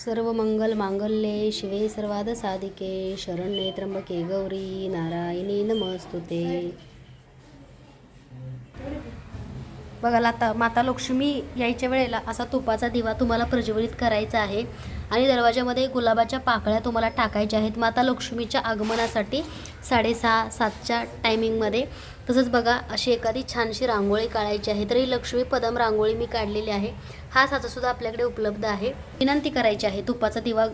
सर्व मंगल मांगल्ये शिवे सर्वाद साधिके शरण्ये त्र्यंबके गौरी नारायणी नमस्तुते बघा आता माता लक्ष्मी यायच्या वेळेला असा तुपाचा दिवा तुम्हाला प्रज्वलित करायचा आहे. आणि दरवाजामध्ये गुलाबाच्या पाकळ्या तुम्हाला टाकायच्या आहेत. माता लक्ष्मीच्या आगमनासाठी साडेसहा सातच्या टायमिंगमध्ये तसंच बघा अशी एखादी छानशी रांगोळी काढायची आहे. तरी लक्ष्मी पदम रांगोळी मी काढलेली आहे. हा साचासुद्धा आपल्याकडे उपलब्ध आहे. विनंती करायची आहे तुपाचा दिवा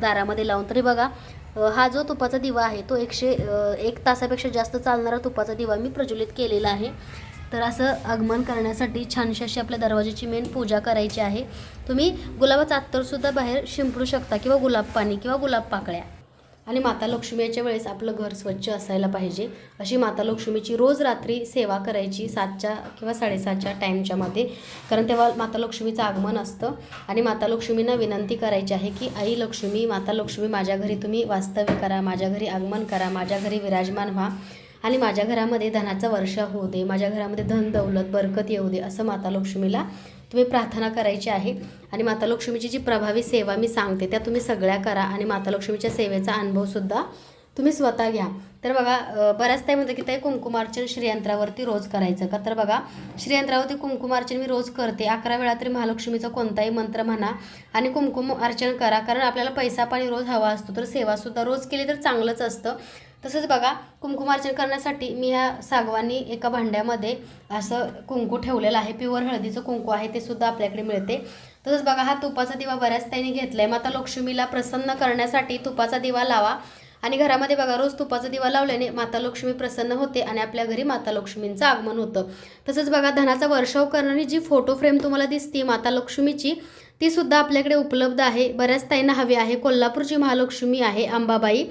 दारामध्ये लावून. तरी बघा हा जो तुपाचा दिवा आहे तो एकशे एक तासापेक्षा जास्त चालणारा तुपाचा दिवा मी प्रज्वलित केलेला आहे. तर असं आगमन करण्यासाठी छानशी अशी आपल्या दरवाजाची मेन पूजा करायची आहे. तुम्ही गुलाबाचं अत्तरसुद्धा बाहेर शिंपडू शकता किंवा गुलाब पाणी किंवा गुलाब पाकळ्या. आणि माता लक्ष्मीच्या वेळेस आपलं घर स्वच्छ असायला पाहिजे. अशी माता लक्ष्मीची रोज रात्री सेवा करायची सातच्या किंवा साडेसातच्या टाईमच्यामध्ये कारण तेव्हा माता लक्ष्मीचं आगमन असतं. आणि माता लक्ष्मींना विनंती करायची आहे की आई लक्ष्मी माता लक्ष्मी माझ्या घरी तुम्ही वास्तव्य करा माझ्या घरी आगमन करा माझ्या घरी विराजमान व्हा. आणि माझ्या घरामध्ये धनाचा वर्षा होऊ दे माझ्या घरामध्ये धन दौलत बरकत येऊ दे असं माता लक्ष्मीला तुम्ही प्रार्थना करायची आहे. आणि माता लक्ष्मीची जी प्रभावी सेवा मी सांगते त्या तुम्ही सगळ्या करा. आणि माता लक्ष्मीच्या सेवेचा अनुभवसुद्धा तुम्ही स्वतः घ्या. तर बघा बऱ्याच ताई म्हणतात की ताई कुंकुमार्चन श्रीयंत्रावरती रोज करायचं का? तर बघा श्रीयंत्रावरती कुंकुमार्चन मी रोज करते. अकरा वेळा तरी महालक्ष्मीचा कोणताही मंत्र म्हणा आणि कुंकुम अर्चन करा. कारण आपल्याला पैसा पाणी रोज हवा असतो तर सेवासुद्धा रोज केली तर चांगलंच असतं. तसंच बघा कुंकुमार्चन करण्यासाठी मी ह्या सागवानी एका भांड्यामध्ये असं कुंकू ठेवलेलं आहे. प्युअर हळदीचं कुंकू आहे ते सुद्धा आपल्याकडे मिळते. तसंच बघा हा तुपाचा दिवा बऱ्याच ताईने आहे माता लक्ष्मीला प्रसन्न करण्यासाठी तुपाचा दिवा लावा. आणि घरामध्ये बघा रोज तुपाचा दिवा लावल्याने माता लक्ष्मी प्रसन्न होते आणि आपल्या घरी माता लक्ष्मींचं आगमन होतं. तसंच बघा धनाचा वर्षाव करणारी जी फोटो फ्रेम तुम्हाला दिसते माता लक्ष्मीची ती सुद्धा आपल्याकडे उपलब्ध आहे. बऱ्याच ताईंना हवी आहे. कोल्हापूरची महालक्ष्मी आहे अंबाबाई.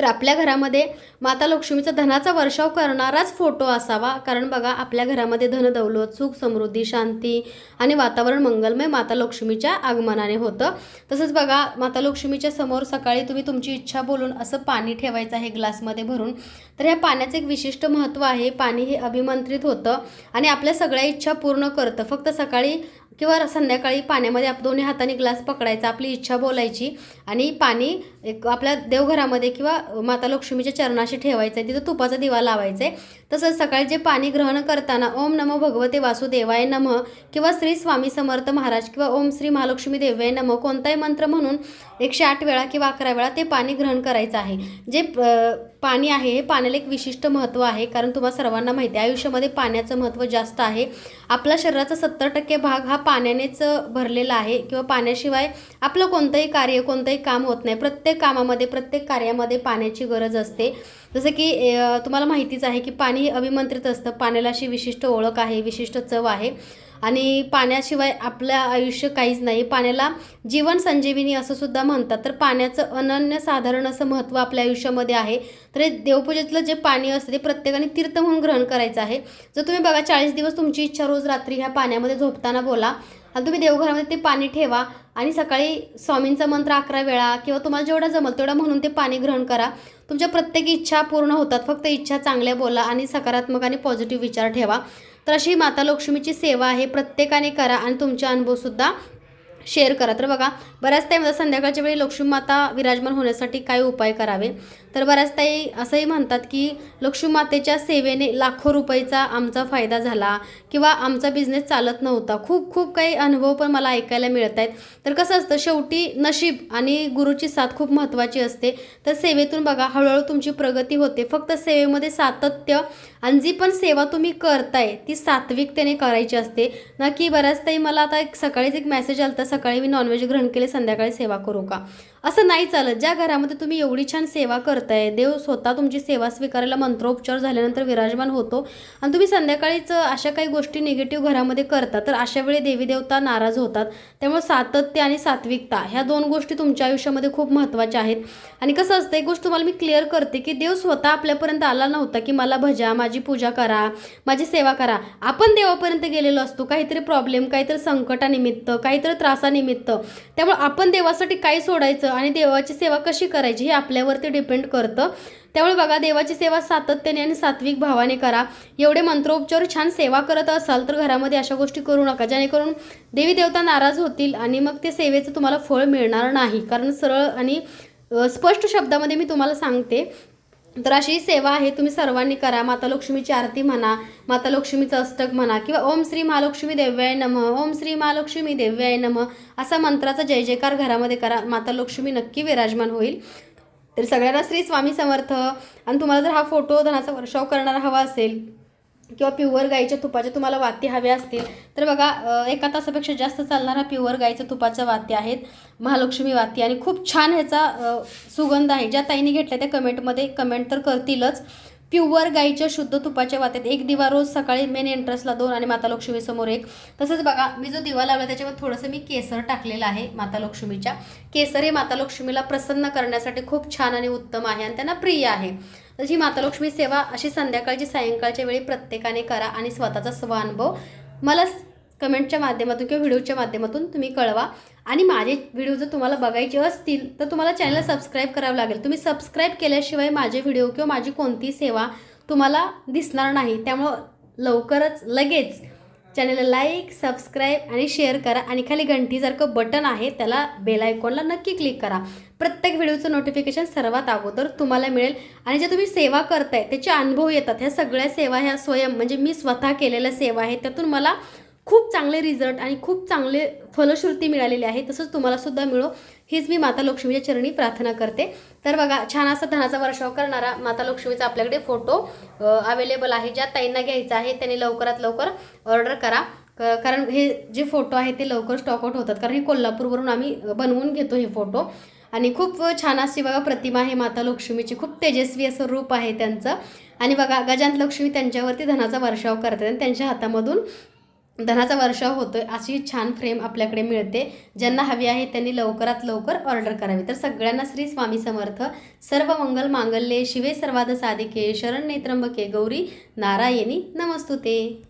तर आपल्या घरामध्ये माता लक्ष्मीचा धनाचा वर्षाव करणाराच फोटो असावा. कारण बघा आपल्या घरामध्ये धन दौलत सुख समृद्धी शांती आणि वातावरण मंगलमय माता लक्ष्मीच्या आगमनाने होतं. तसंच बघा माता लक्ष्मीच्या समोर सकाळी तुम्ही तुमची इच्छा बोलून असं पाणी ठेवायचं आहे ग्लासमध्ये भरून. तर ह्या पाण्याचं एक विशिष्ट महत्त्व आहे. पाणी हे अभिमंत्रित होतं आणि आपल्या सगळ्या इच्छा पूर्ण करतं. फक्त सकाळी किंवा संध्याकाळी पाण्यामध्ये आप दोन्ही हाताने ग्लास पकडायचा आपली इच्छा बोलायची आणि पाणी एक आपल्या देवघरामध्ये किंवा माता लक्ष्मीच्या चरणाशी ठेवायचं आहे तिथं तुपाचा दिवा लावायचा आहे तसंच सकाळी जे पाणी ग्रहण करताना ओम नमो भगवते वासुदेवाय नम किंवा श्री स्वामी समर्थ महाराज किंवा ओम श्री महालक्ष्मी देवाय नम कोणताही मंत्र म्हणून एकशे आठ वेळा किंवा अकरा वेळा ते पाणी ग्रहण करायचं आहे. जे पाणी आहे हे पाण्याला एक विशिष्ट महत्त्व आहे. कारण तुम्हाला सर्वांना माहिती आहे आयुष्यामध्ये पाण्याचं महत्त्व जास्त आहे. आपल्या शरीराचा सत्तर टक्के भाग हा पाण्यानेच भरलेला आहे किंवा पाण्याशिवाय आपलं कोणतंही कार्य कोणतंही काम होत नाही. प्रत्येक कामामध्ये प्रत्येक कार्यामध्ये पाण्याची गरज असते. जसं की तुम्हाला माहितीच आहे की पाणी हे अभिमंत्रित असतं. पाण्याला अशी विशिष्ट ओळख आहे विशिष्ट चव आहे. आणि पाण्याशिवाय आपलं आयुष्य काहीच नाही. पाण्याला जीवन संजीविनी असं सुद्धा म्हणतात. तर पाण्याचं अनन्यसाधारण असं महत्त्व आपल्या आयुष्यामध्ये आहे. तर हे देवपूजेतलं जे पाणी असतं ते प्रत्येकाने तीर्थ म्हणून ग्रहण करायचं आहे. जर तुम्ही बघा चाळीस दिवस तुमची इच्छा रोज रात्री ह्या पाण्यामध्ये झोपताना बोला आणि तुम्ही देवघरामध्ये ते पाणी ठेवा आणि सकाळी स्वामींचा मंत्र अकरा वेळा किंवा तुम्हाला जेवढा जमल तेवढा म्हणून ते पाणी ग्रहण करा. तुमच्या प्रत्येक इच्छा पूर्ण होतात. फक्त इच्छा चांगल्या बोला आणि सकारात्मक आणि पॉझिटिव्ह विचार ठेवा. तर अशी माता लक्ष्मीची सेवा आहे. प्रत्येकाने करा आणि तुमचे अनुभवसुद्धा शेअर करा. तर बघा बऱ्याच टाईम संध्याकाळच्या वेळी लक्ष्मीमाता विराजमान होण्यासाठी काय उपाय करावे. तर बऱ्याच ताई असंही म्हणतात की लक्ष्मीमातेच्या सेवेने लाखो रुपयेचा आमचा फायदा झाला किंवा आमचा बिझनेस चालत नव्हता. खूप खूप काही अनुभव पण मला ऐकायला मिळत आहेत तर कसं असतं शेवटी नशीब आणि गुरुची साथ खूप महत्त्वाची असते. तर सेवेतून बघा हळूहळू तुमची प्रगती होते. फक्त सेवेमध्ये सातत्य आणि जी पण सेवा तुम्ही करताय ती सात्विकतेने करायची असते. ना की बऱ्याचताही मला आता एक सकाळीच एक मेसेज आला सकाळी मी नॉनव्हेज ग्रहण केले संध्याकाळी सेवा करू का? असं नाही चालत. ज्या घरामध्ये तुम्ही एवढी छान सेवा करताय देव स्वतः तुमची सेवा स्वीकारायला मंत्रोपचार झाल्यानंतर विराजमान होतो. आणि तुम्ही संध्याकाळीच अशा काही गोष्टी निगेटिव्ह घरामध्ये करता तर अशा वेळी देवी देवता नाराज होतात. त्यामुळे सातत्य आणि सात्विकता ह्या दोन गोष्टी तुमच्या आयुष्यामध्ये खूप महत्त्वाच्या आहेत. आणि कसं असतं एक गोष्ट तुम्हाला मी क्लिअर करते की देव स्वतः आपल्यापर्यंत आला नव्हता की मला भजा माझी पूजा करा माझी सेवा करा. आपण देवापर्यंत गेलेलो असतो काहीतरी प्रॉब्लेम काहीतरी संकटानिमित्त काहीतरी त्रासानिमित्त. त्यामुळे आपण देवासाठी काय सोडायचं आणि देवाची सेवा कशी करायची हे आपल्यावरती डिपेंड करतं. त्यामुळे बघा देवाची सेवा सातत्याने आणि सात्विक भावाने करा. एवढे मंत्रोपचार छान सेवा करत असाल तर घरामध्ये अशा गोष्टी करू नका. जेणेकरून देवी देवता नाराज होतील आणि मग ते सेवेचं तुम्हाला फळ मिळणार नाही. कारण सरळ आणि स्पष्ट शब्दामध्ये मी तुम्हाला सांगते तर अशी सेवा आहे तुम्ही सर्वांनी करा. माता लक्ष्मीची आरती म्हणा माता लक्ष्मीचं अष्टक म्हणा किंवा ओम श्री महालक्ष्मी देव्याय नम ओम श्री महालक्ष्मी देव्याय नम असा मंत्राचा जय जयकार घरामध्ये करा. माता लक्ष्मी नक्की विराजमान होईल. तर सगळ्यांना श्री स्वामी समर्थ. आणि तुम्हाला जर हा फोटो धनाचा वर्षाव करणारा हवा असेल किंवा प्युअर गाईच्या तुपाचे तुम्हाला वाती हवे असतील तर बघा एका तासापेक्षा जास्त चालणारा प्युअर गाईच्या तुपाच्या वाती आहेत महालक्ष्मी वाती. आणि खूप छान ह्याचा सुगंध आहे. ज्या ताईने घेतल्या त्या कमेंटमध्ये कमेंट तर करतीलच. प्युअर गाईच्या शुद्ध तुपाच्या वात्यात एक दिवा रोज सकाळी मेन एंट्रन्सला दोन आणि माता लक्ष्मीसमोर एक. तसंच बघा मी जो दिवा लावला त्याच्यामध्ये थोडंसं मी केसर टाकलेलं आहे माता लक्ष्मीच्या केसर हे माता लक्ष्मीला प्रसन्न करण्यासाठी खूप छान आणि उत्तम आहे आणि त्यांना प्रिय आहे. तशी माता लक्ष्मी सेवा अशी संध्याकाळची सायंकाळच्या वेळी प्रत्येकाने करा आणि स्वतःचा स्वानुभव मला कमेंटच्या माध्यमातून किंवा व्हिडिओच्या माध्यमातून तुम्ही कळवा. आणि माझे व्हिडिओ जर तुम्हाला बघायचे असतील तर तुम्हाला चॅनलला सबस्क्राईब करावं लागेल. तुम्ही सबस्क्राईब केल्याशिवाय माझे व्हिडिओ किंवा माझी कोणती सेवा तुम्हाला दिसणार नाही. त्यामुळं लवकरच लगेच चॅनलला लाईक सबस्क्राईब आणि शेअर करा आणि खाली घंटीसारखं बटन आहे त्याला बेल आयकॉनला नक्की क्लिक करा. प्रत्येक व्हिडिओचं नोटिफिकेशन सर्वात अगोदर तुम्हाला मिळेल आणि जे तुम्ही सेवा करताय त्याचे अनुभव येतात. ह्या सगळ्या सेवा ह्या स्वयं म्हणजे मी स्वतः केलेल्या सेवा आहेत त्यातून मला खूप चांगले रिझल्ट आणि खूप चांगले फलश्रुती मिळालेली आहे. तसंच तुम्हाला सुद्धा मिळो. हीच मी माता लक्ष्मीच्या चरणी प्रार्थना करते. तर बघा छान असा धनाचा वर्षाव करणारा माता लक्ष्मीचा आपल्याकडे फोटो अवेलेबल आहे. ज्या ताईंना घ्यायचा आहे त्यांनी लवकरात लवकर ऑर्डर करा. क- कारण हे जे फोटो आहे ते लवकर स्टॉकआउट होतात. कारण हे कोल्हापूरवरून आम्ही बनवून घेतो हे फोटो आणि खूप छान अशी बघा प्रतिमा आहे माता लक्ष्मीची. खूप तेजस्वी असं रूप आहे त्यांचं. आणि बघा गजांत लक्ष्मी त्यांच्यावरती धनाचा वर्षाव करतात आणि त्यांच्या हातामधून धनाचा वर्षाव आहे अशी छान फ्रेम आपल्याकडे मिळते. ज्यांना हवी आहे त्यांनी लवकरात लवकर ऑर्डर करावी. तर सगळ्यांना श्री स्वामी समर्थ. सर्व मंगल मांगल्ये. शिवे सर्वाद साधिके. शरण नेत्रंबके गौरी. नारायणी नमस्तुते.